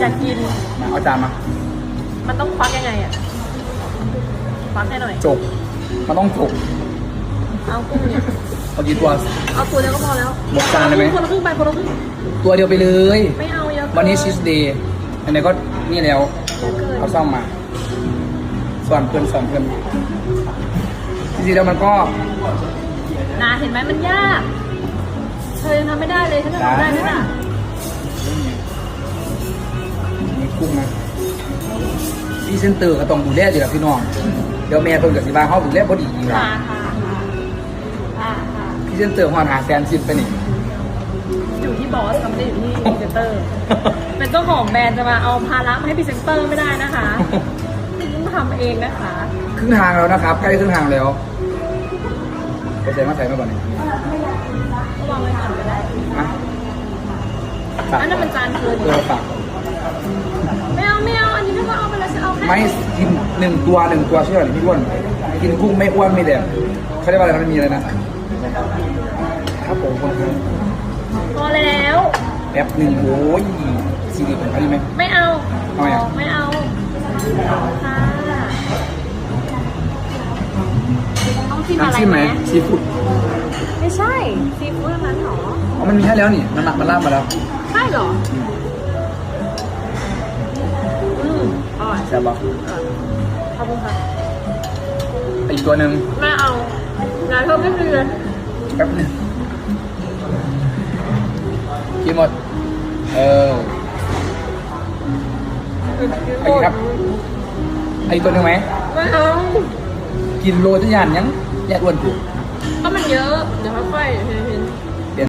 อยากกิน มาเอาจานมา มันต้องควักยังไงอะควักให้หน่อยจกมันต้องจกเอากุ้งเนี่ย เอากี่ตัว เอาตัวเดียวก็พอแล้วหมดจานเลยไหม คนละครึ่งไปคนละครึ่งตัวเดียวไปเลย ไม่เอาเยอะเกิวันนี้ชีสเดย์อันนี้ก็นี่แล้วเยอะเกินเอาซ่อมมาส่วนเพื่อนส่วนเพื่อนจริงๆแล้วมันก็นาเห็นไหมมันยาก เธอยังทำไม่ได้เลยฉันจะทำได้ไหมล่ะ กุ้งนะพี่เซนเตอร์ก็ต้องดูแลอยู่แล้วพี่น้อง เดี๋ยวแม่เพิ่นกับสิบาเขาดูแลพอดีอีกแล้วค่ะค่ะค่ะค่ะพี่เซนเตอร์หอนหาแซนซิปไปนี่อยู่ที่บอสค่ะไม่ได้อยู่ที่พรีเซนเตอร์ เป็นเจ้าของแบรนด์จะมาเอาภาระมาให้พรีเซนเตอร์ไม่ได้นะคะต้องทำเองนะคะครึ่งทางแล้วนะครับใกล้ครึ่งทางแล้วไปใส่มาใส่มาก่อนนี่ก็วางไว้ก่อนก็ได้นะ ฝากอันนั้นมันจานเธอเอดิอฝากไม่เอาไม่เอาอันนี้ไม่ต้องเอาไปเลยฉันเอาแค่ไม่กินหนึ่งตัวหนึ่งตัวเชื่อหรือพี่อ้วนกินกุ้งไม่อ้วนไม่แดงเขาเรียกว่าอะไรนะมันมีอะไรนะครับผมคนครับพอแล้วแป๊บหนึ่งโอ้ยซีดีเป็นเขาดีไหมไม่เอาทำไมอะไม่เอาค่ะต้องชิมน้ำอะไรจิ้มไหไหมมซีฟู้ด ไม่ใช่ซีฟู้ดทั้งนั้นเหรออ๋อมันมีให้แล้วนี่มันมามันลาบมาแล้วใช่เหรออืมอร่อยแซ่บปะขอบคุณค่ะอีกตัวหนึ่งไม่เอางานเพิ่มไม่มีเลยแป๊บหนึงกินหมด เออไอ้ครับไอ้ตัวหนึ่งไหมไม่เอากินโรยทุกอย่างยังแยกอ้วนถูก ก็มันเยอะ เดี๋ยวค่อยๆเห็น